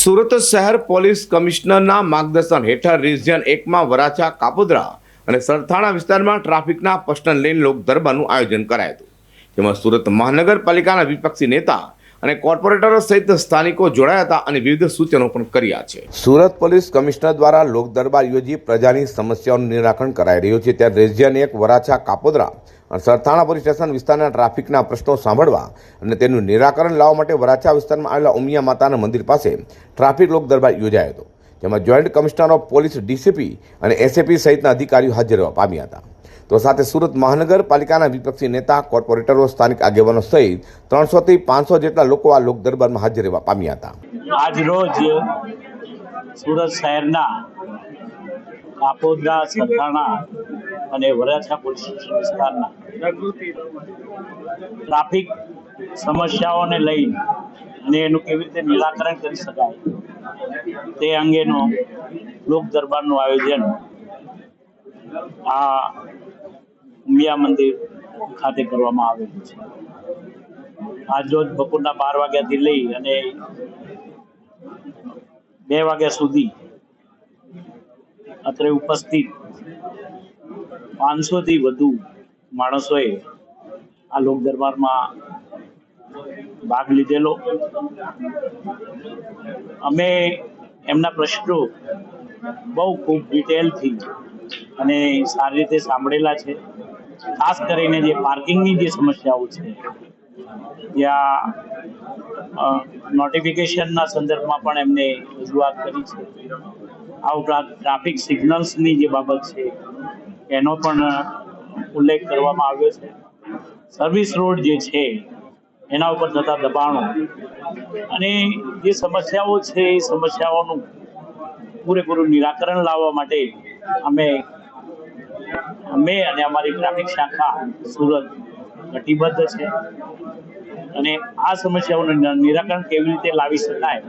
સુરત શહેર પોલીસ કમિશનરના માર્ગદર્શન હેઠળ રિજિયન એકમાં વરાછા, કાપોદરા અને સરથાણા વિસ્તારમાં ટ્રાફિકના પ્રશ્ન લઈને લોક દરબારનું આયોજન કરાયું હતું. જેમાં સુરત મહાનગરપાલિકાના વિપક્ષી નેતા અને કોર્પોરેટરો સહિત સ્થાનિકો જોડાયા હતા અને વિવિધ સૂચનો પણ કર્યા છે. સુરત પોલીસ કમિશનર દ્વારા લોક દરબાર યોજી પ્રજાની સમસ્યાઓનું નિરાકરણ કરાઈ રહ્યું છે. ત્યારે રેજિયન એક, વરાછા, કાપોદ્રા અને સરથાણા પોલીસ સ્ટેશન વિસ્તારના ટ્રાફિકના પ્રશ્નો સાંભળવા અને તેનું નિરાકરણ લાવવા માટે વરાછા વિસ્તારમાં આવેલા ઉમિયા માતાના મંદિર પાસે ટ્રાફિક લોક દરબાર યોજાયો હતો, જેમાં joint commissioner of police DCP અને એસએપી સહિતના અધિકારીઓ હાજર પામ્યા હતા. તો સાથે સુરત મહાનગરપાલિકાના વિપક્ષી નેતા, કોર્પોરેટરો, સ્થાનિક આગેવાનો સહિત ત્રણસોથી પાંચસો જેટલા લોકો આ લોક દરબારમાં હાજર રહેવા પામ્યા હતા. આજ રોજ સુરત શહેરના કાપોદ્રા, સરથાણા અને વરાછા પોલીસ સ્ટેશન વિસ્તારના ટ્રાફિક સમસ્યાઓને લઈને અને એનું કેવી રીતે નિરાકરણ કરી શકાય તે અંગેનો લોક દરબારનું આયોજન આ ઉમિયા મંદિર ખાતે કરવામાં આવેલું છે. આજ રોજ બપોરના બાર વાગ્યાથી લઈ અને બે વાગ્યા સુધી અત્રે ઉપસ્થિત પાંચસોથી વધુ માણસોએ આ લોક દરબારમાં ભાગ લીધેલો. અમે એમના પ્રશ્નો બહુ ખૂબ ડિટેલથી અને સારી રીતે સાંભળેલા છે. ખાસ કરીને જે પાર્કિંગની જે સમસ્યાઓ છે, ત્યાં નોટિફિકેશનના સંદર્ભમાં પણ એમને રજૂઆત કરી છે. આ ઉપરાંત ટ્રાફિક સિગ્નલ્સની જે બાબત છે, એનો પણ ઉલ્લેખ કરવામાં આવ્યો છે. સર્વિસ રોડ જે છે, એના ઉપર થતા દબાણો અને જે સમસ્યાઓ છે, એ સમસ્યાઓનું પૂરેપૂરું નિરાકરણ લાવવા માટે અમે અમે અને અમારી ટ્રાફિક શાખા સુરત કટિબદ્ધ છે. અને આ સમસ્યાઓનું નિરાકરણ કેવી રીતે લાવી શકાય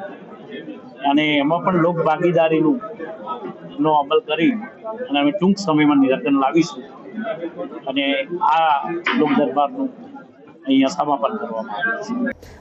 અને એમાં પણ લોક ભાગીદારીનું નો અમલ કરી અને અમે ટૂંક સમયમાં નિરાકરણ લાવીશું. અને આ લોક દરબારનું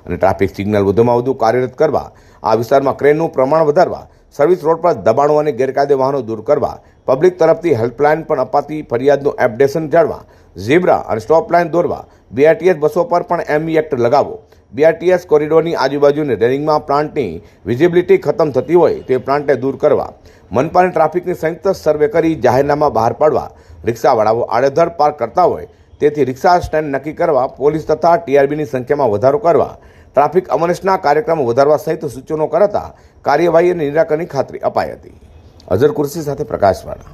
અને ટ્રાફિક સિગ્નલ વધુમાં વધુ કાર્યરત કરવા, આ વિસ્તારમાં ક્રેનનું પ્રમાણ વધારવા સર્વિસ રોડ પર દબાણો અને ગેરકાયદે વાહનો દૂર કરવા પબ્લિક તરફથી હેલ્પલાઇન પણ અપાતી ફરિયાદનું એપડેશન જાળવા ઝીબ્રા અને સ્ટોપ લાઇન દોરવા બીઆરટીએસ બસો પર પણ એમઈ એક્ટ લગાવો બીઆરટીએસ કોરિડોરની આજુબાજુની રેલિંગમાં પ્લાન્ટની વિઝિબિલિટી ખતમ થતી હોય તે પ્લાન્ટને દૂર કરવા મનપાની ટ્રાફિકની સંયુક્ત સર્વે કરી જાહેરનામા બહાર પાડવા રિક્ષાવાળાઓ આડેધડ પાર્ક કરતા હોય તેથી રિક્ષા સ્ટેન્ડ નક્કી કરવા, પોલીસ તથા ટીઆરબીની સંખ્યામાં વધારો કરવા, ટ્રાફિક અમરેશના કાર્યક્રમો વધારવા સહિત સૂચનો કરતા કાર્યવાહી અને નિરાકરણની ખાતરી અપાઈ હતી. અઝર કુર્સી સાથે પ્રકાશવાળા.